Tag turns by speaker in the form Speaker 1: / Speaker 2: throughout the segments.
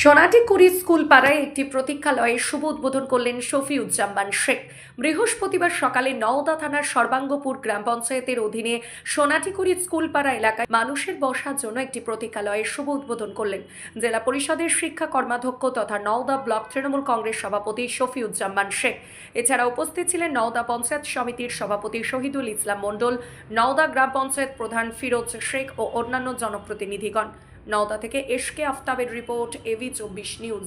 Speaker 1: সোনাটিকুড়ি school পাড়ায় একটি প্রতীক্ষালয়ের শুভ উদ্বোধন করলেন শফিউজ্জামান শেখ। বৃহস্পতিবার সকালে নওদা থানার সর্বাঙ্গপুর গ্রাম পঞ্চায়েতের অধীনে সোনাটিকুড়ি স্কুল পাড়া এলাকায় মানুষের বসার জন্য একটি প্রতীক্ষালয়ের শুভ উদ্বোধন করলেন। জেলা পরিষদের শিক্ষা কর্মাধ্যক্ষ তথা নওদা ব্লক তৃণমূল কংগ্রেস সভাপতি শফিউজ্জামান শেখ। এছাড়া উপস্থিত ছিলেন নওদা পঞ্চায়েত সমিতির সভাপতি শহীদুল ইসলাম মণ্ডল, নওদা গ্রাম পঞ্চায়েত প্রধান ফিরোজ শেখ ও অন্যান্য জনপ্রতিনিধিগণ। নওদা থেকে এসকে আফতাবের রিপোর্ট এভি চব্বিশ নিউজ।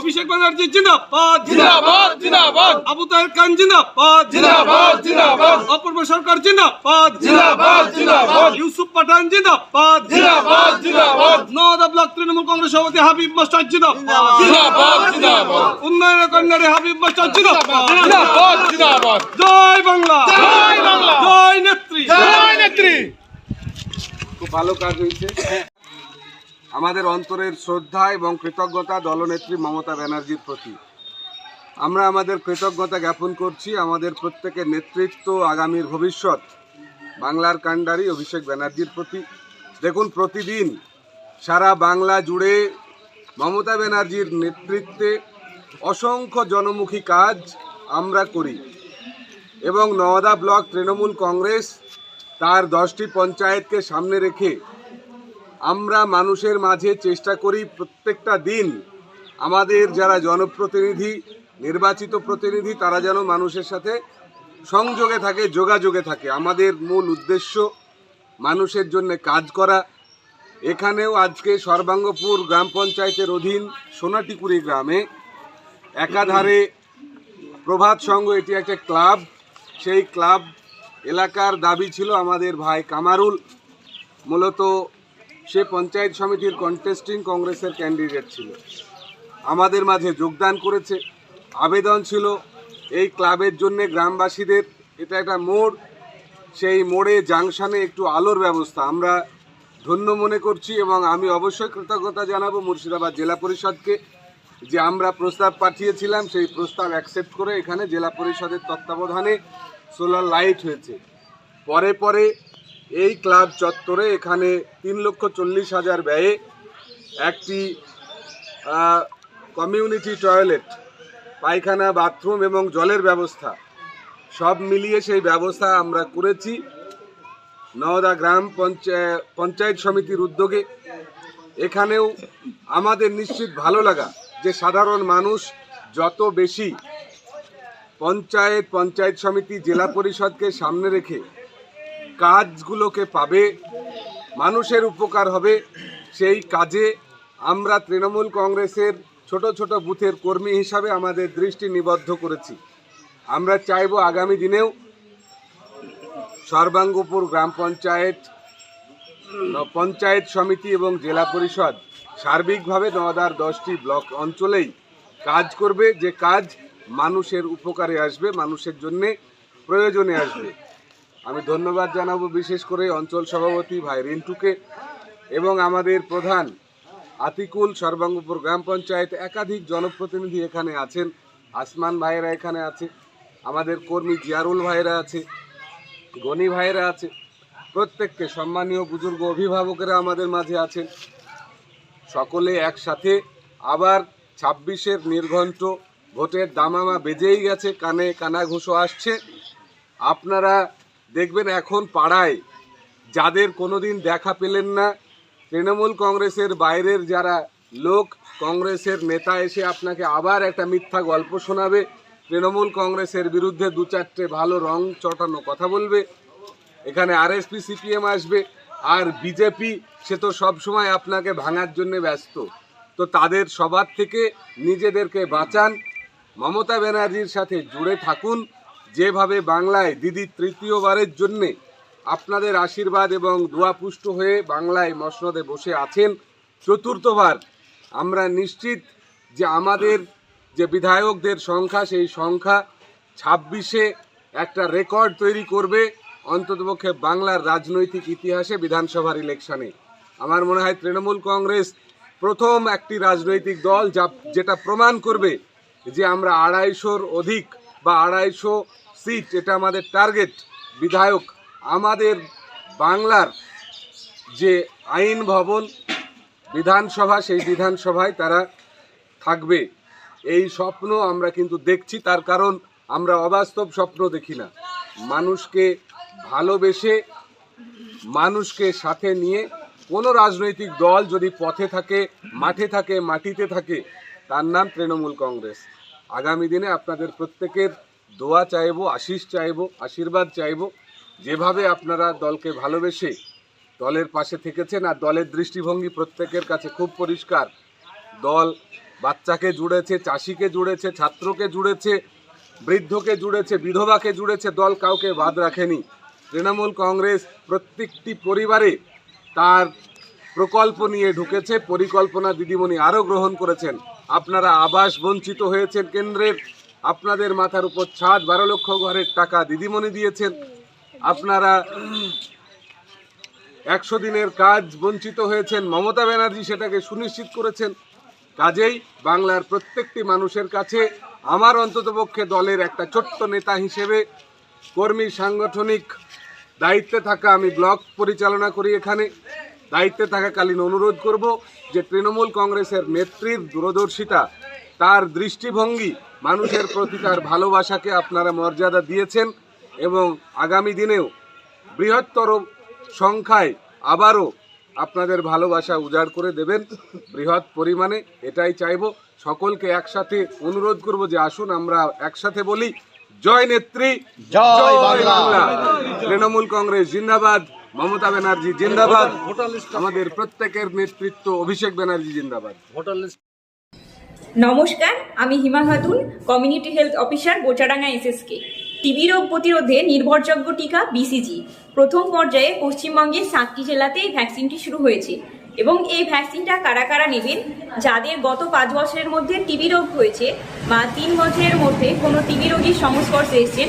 Speaker 2: অভিষেক ব্যানার্জি জিন্দাবাদ!
Speaker 3: জিন্দাবাদ জিন্দাবাদ!
Speaker 2: আবু তাহের খান জিন্দাবাদ!
Speaker 3: জিন্দাবাদ জিন্দাবাদ!
Speaker 2: অপূর্ব সরকার জিন্দাবাদ!
Speaker 3: জিন্দাবাদ জিন্দাবাদ!
Speaker 2: ইউসুফ পাঠান জিন্দাবাদ!
Speaker 3: জিন্দাবাদ জিন্দাবাদ!
Speaker 2: নওদা ব্লক তৃণমূল কংগ্রেস সভাপতি হাবিব মাস্টার জিন্দাবাদ!
Speaker 3: জিন্দাবাদ জিন্দাবাদ!
Speaker 2: উন্নয়ন কন্যারে হাবিব মাস্টার জিন্দাবাদ!
Speaker 3: জিন্দাবাদ জিন্দাবাদ!
Speaker 2: জয় বাংলা!
Speaker 3: জয় বাংলা।
Speaker 2: জয় নেত্রী!
Speaker 3: জয় নেত্রী!
Speaker 4: খুব ভালো কাজ হয়েছে। আমাদের অন্তরের শ্রদ্ধা এবং কৃতজ্ঞতা দলনেত্রী মমতা ব্যানার্জির প্রতি। আমরা আমাদের কৃতজ্ঞতা জ্ঞাপন করছি আমাদের প্রত্যেকের নেতৃত্ব আগামীর ভবিষ্যৎ, বাংলার কাণ্ডারি অভিষেক ব্যানার্জির প্রতি। দেখুন, প্রতিদিন সারা বাংলা জুড়ে মমতা ব্যানার্জির নেতৃত্বে অসংখ্য জনমুখী কাজ আমরা করি এবং নওদা ব্লক তৃণমূল কংগ্রেস তার দশটি পঞ্চায়েতকে সামনে রেখে আমরা মানুষের মাঝে চেষ্টা করি প্রত্যেকটা দিন আমাদের যারা জনপ্রতিনিধি, নির্বাচিত প্রতিনিধি, তারা যেন মানুষের সাথে সংযোগে থাকে, যোগাযোগে থাকে। আমাদের মূল উদ্দেশ্য মানুষের জন্য কাজ করা। এখানেও আজকে সর্বাঙ্গপুর গ্রাম পঞ্চায়েতের অধীন সোনাটিকুড়ি গ্রামে একাধারে প্রভাত সংঘ এটি একটা ক্লাব। সেই ক্লাব এলাকার দাবি ছিল আমাদের ভাই কামারুল। মূলত সে পঞ্চায়েত সমিতির কন্টেস্টিং কংগ্রেসের ক্যান্ডিডেট ছিল। আমাদের মাঝে যোগদান করেছে। আবেদন ছিল এই ক্লাবের জন্য গ্রামবাসীদের। এটা একটা মোড়। সেই মোড়ে জাংশনে একটু আলোর ব্যবস্থা। আমরা ধন্য মনে করছি এবং আমি অবশ্যই কৃতজ্ঞতা জানাব মুর্শিদাবাদ জেলা পরিষদকে যে আমরা প্রস্তাব পাঠিয়েছিলাম। সেই প্রস্তাব অ্যাকসেপ্ট করে এখানে জেলা পরিষদের তত্ত্বাবধানে সোলার লাইট হয়েছে। পরে পরে এই ক্লাব চত্বরে এখানে তিন লক্ষ চল্লিশ হাজার ব্যয়ে একটি কমিউনিটি টয়লেট পায়খানা বাথরুম এবং জলের ব্যবস্থা, সব মিলিয়ে সেই ব্যবস্থা আমরা করেছি। নওদা গ্রাম পঞ্চায়েত পঞ্চায়েত সমিতির উদ্যোগে। এখানেও আমাদের নিশ্চিত ভালো লাগা যে সাধারণ মানুষ যত বেশি পঞ্চায়েত পঞ্চায়েত সমিতি, জেলা পরিষদকে সামনে রেখে কাজগুলোকে পাবে, মানুষের উপকার হবে, সেই কাজে আমরা তৃণমূল কংগ্রেসের ছোট ছোট বুথের কর্মী হিসাবে আমাদের দৃষ্টি নিবদ্ধ করেছি। আমরা চাইব আগামী দিনেও সর্বাঙ্গপুর গ্রাম পঞ্চায়েত পঞ্চায়েত সমিতি এবং জেলা পরিষদ সার্বিকভাবে নদার দশটি ব্লক অঞ্চলেই কাজ করবে। যে কাজ মানুষের উপকারে আসবে, মানুষের জন্যে প্রয়োজনে আসবে। আমি ধন্যবাদ জানাব বিশেষ করে অঞ্চল সভাপতি ভাই রিন্টুকে এবং আমাদের প্রধান আতিকুল সর্বাঙ্গপুর গ্রাম পঞ্চায়েত একাধিক জনপ্রতিনিধি এখানে আছেন। আসমান ভাইয়েরা এখানে আছে, আমাদের কর্মী জিয়ারুল ভাইয়েরা আছে, গনি ভাইয়েরা আছে, প্রত্যেককে সম্মানীয় বুজুর্গ অভিভাবকেরা আমাদের মাঝে আছেন। সকলে একসাথে আবার ছাব্বিশের নির্ঘণ্ট ভোটের দামামা বেজেই গেছে, কানে কানাঘুষো আসছে। আপনারা দেখবেন এখন পাড়ায় যাদের কোনোদিন দেখা পেলেন না, তৃণমূল কংগ্রেসের বাইরের যারা লোক, কংগ্রেসের নেতা এসে আপনাকে আবার একটা মিথ্যা গল্প শোনাবে, তৃণমূল কংগ্রেসের বিরুদ্ধে দু চারটে ভালো রং চটানো কথা বলবে, এখানে আরএসপি সিপিএম আসবে, আর বিজেপি সে তো সবসময় আপনাকে ভাঙার জন্য ব্যস্ত। তো তাদের সবার থেকে নিজেদেরকে বাঁচান, মমতা ব্যানার্জির সাথে জুড়ে থাকুন যেভাবে বাংলায় দিদি তৃতীয়বারের জন্যে আপনাদের আশীর্বাদ এবং দোয়াপুষ্ট হয়ে বাংলায় মসনদে বসে আছেন, চতুর্থবার আমরা নিশ্চিত যে আমাদের যে বিধায়কদের সংখ্যা, সেই সংখ্যা ছাব্বিশে একটা রেকর্ড তৈরি করবে অন্ততপক্ষে বাংলার রাজনৈতিক ইতিহাসে বিধানসভার ইলেকশনে। আমার মনে হয় তৃণমূল কংগ্রেস প্রথম একটি রাজনৈতিক দল যা, যেটা প্রমাণ করবে যে আমরা আড়াইশোর অধিক বা আড়াইশো সিট, এটা আমাদের টার্গেট বিধায়ক, আমাদের বাংলার যে আইন ভবন, বিধানসভা, সেই বিধানসভায় তারা থাকবে। এই স্বপ্ন আমরা কিন্তু দেখছি, তার কারণ আমরা অবাস্তব স্বপ্ন দেখি না। মানুষকে ভালোবেসে, মানুষকে সাথে নিয়ে কোনো রাজনৈতিক দল যদি পথে থাকে, মাঠে থাকে, মাটিতে থাকে, তার নাম তৃণমূল কংগ্রেস। আগামী দিনে আপনাদের প্রত্যেকের দোয়া চাইব আশিস চাইব, আশীর্বাদ চাইব। যেভাবে আপনারা দলকে ভালোবেসে দলের পাশে থেকেছেন আর দলের দৃষ্টিভঙ্গি প্রত্যেকের কাছে খুব পরিষ্কার। দল বাচ্চাকে জুড়েছে, চাষিকে জুড়েছে, ছাত্রকে জুড়েছে, বৃদ্ধকে জুড়েছে, বিধবাকে জুড়েছে, দল কাউকে বাদ রাখেনি। তৃণমূল কংগ্রেস প্রত্যেকটি পরিবারে তার প্রকল্প নিয়ে ঢুকেছে। পরিকল্পনা দিদিমণি আরও গ্রহণ করেছেন। আপনারা আবাস বঞ্চিত হয়েছেন কেন্দ্রের। আপনাদের মাথার উপর ছাদ, বারো লক্ষ ঘরের টাকা দিদিমণি দিয়েছেন। আপনারা একশো দিনের কাজ বঞ্চিত হয়েছেন। মমতা ব্যানার্জি সেটাকে সুনিশ্চিত করেছেন। কাজেই বাংলার প্রত্যেকটি মানুষের কাছে আমার অন্ততপক্ষে দলের একটা ছোট্ট নেতা হিসেবে কর্মী, সাংগঠনিক দায়িত্বে থাকা আমি ব্লক পরিচালনা করি এখানে। দায়িত্বে থাকাকালীন অনুরোধ করব যে তৃণমূল কংগ্রেসের নেত্রীর দূরদর্শিতা তার দৃষ্টিভঙ্গি মানুষের প্রতি তার ভালোবাসাকে আপনারা মর্যাদা দিয়েছেন এবং আগামী দিনেও বৃহত্তর সংখ্যায় আবারও আপনাদের ভালোবাসা উজাড় করে দেবেন। বৃহৎ পরিমাণে এটাই চাইব। সকলকে একসাথে অনুরোধ করব যে আসুন আমরা একসাথে বলি জয় নেত্রী জয় বাংলা। তৃণমূল কংগ্রেস জিন্দাবাদ। মমতা ব্যানার্জি জিন্দাবাদ। আমাদের প্রত্যেকের নেতৃত্ব অভিষেক ব্যানার্জি জিন্দাবাদ।
Speaker 5: নমস্কার, আমি Hima Khatun, community health officer Bochadanga SSK. TB রোগ প্রতিরোধে নির্ভরযোগ্য টিকা বিসিজি। প্রথম পর্যায়ে পশ্চিমবঙ্গের সাতটি জেলাতে এই ভ্যাকসিনটি শুরু হয়েছে। এবং এই ভ্যাকসিনটা কারা কারা নেবেন, যাদের গত পাঁচ বছরের মধ্যে টিবি রোগ হয়েছে বা তিন বছরের মধ্যে কোনো টিবি রোগীর সংস্পর্শে এসেছেন